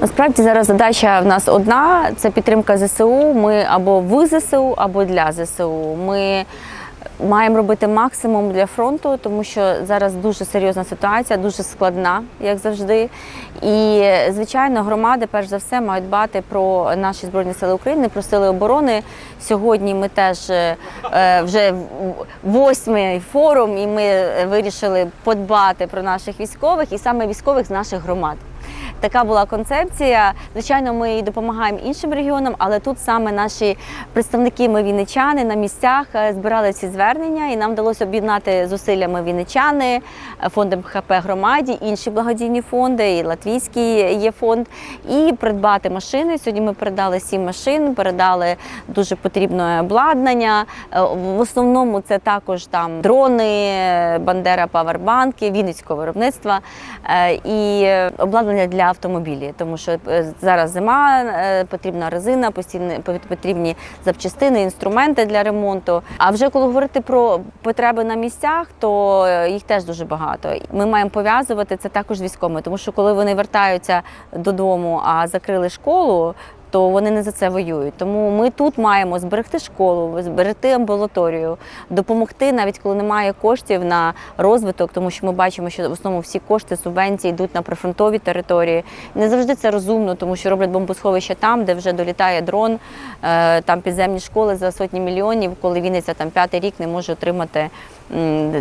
Насправді зараз задача в нас одна це підтримка ЗСУ. Ми або в ЗСУ, або для ЗСУ. Ми маємо робити максимум для фронту, тому що зараз дуже серйозна ситуація, дуже складна, як завжди. І звичайно, громади, перш за все, мають дбати про наші збройні сили України, про сили оборони. Сьогодні ми теж е, вже восьмий форум, і ми вирішили подбати про наших військових і саме військових з наших громад. Така була концепція. Звичайно, ми і допомагаємо іншим регіонам, але тут саме наші представники, ми вінничани на місцях е, збирали ці звернення, і нам вдалося об'єднати зусиллями вінничани, е, фондом ХП громаді, інші благодійні фонди, і латвійський є фонд, і придбати машини. Сьогодні ми передали сім машин, передали дуже потрібне обладнання. Е, В основному це також там дрони, Бандера павербанки, Вінницького виробництва і обладнання для автомобілів, тому що е, зараз зима, е, потрібна резина, постійно потрібні запчастини, інструменти для ремонту. А вже коли говорити про потреби на місцях, то е, їх теж дуже багато. Ми маємо пов'язувати це також з військовими, тому що коли вони вертаються додому, а закрили школу. То вони не за це воюють. Тому ми тут маємо зберегти школу, зберегти амбулаторію, допомогти, навіть коли немає коштів на розвиток, тому що ми бачимо, що в основному всі кошти субвенції йдуть на прифронтові території. Не завжди це розумно, тому що роблять бомбосховища там, де вже долітає дрон, е, там підземні школи за сотні мільйонів, коли Вінниця там п'ятий рік не може отримати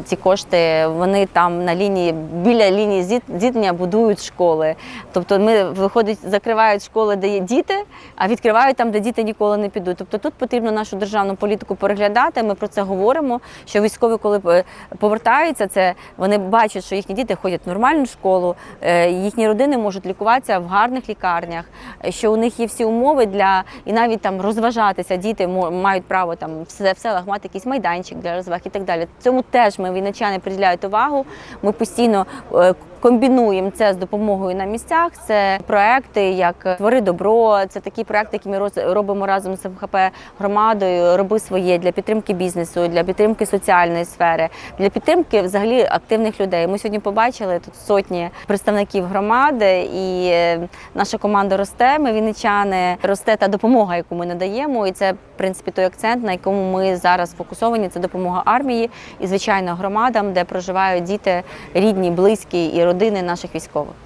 ці кошти. Вони там на лінії біля лінії зіт- зіткнення будують школи. Тобто ми виходить, закривають школи, де є діти, а відкривають там, де діти ніколи не підуть. Тобто тут потрібно нашу державну політику переглядати. Ми про це говоримо. Що військові, коли е, повертаються, це вони бачать, що їхні діти ходять в нормальну школу, е, їхні родини можуть лікуватися в гарних лікарнях, е, що у них є всі умови для і навіть там розважатися. Діти мають право там в селах мати якийсь майданчик для розваг і так далі. Цьому теж ми вінничани приділяють увагу. Ми постійно комбінуємо це з допомогою на місцях. Це проекти, як твори добро. Це такі проекти, які ми робимо разом з МХП громадою. Роби своє для підтримки бізнесу, для підтримки соціальної сфери, для підтримки взагалі активних людей. Ми сьогодні побачили тут сотні представників громади, і е, наша команда росте. Ми вінничани росте та допомога, яку ми надаємо. І це в принципі той акцент, на якому ми зараз фокусовані. Це допомога армії і звичайно громадам, де проживають діти, рідні, близькі і родини наших військових.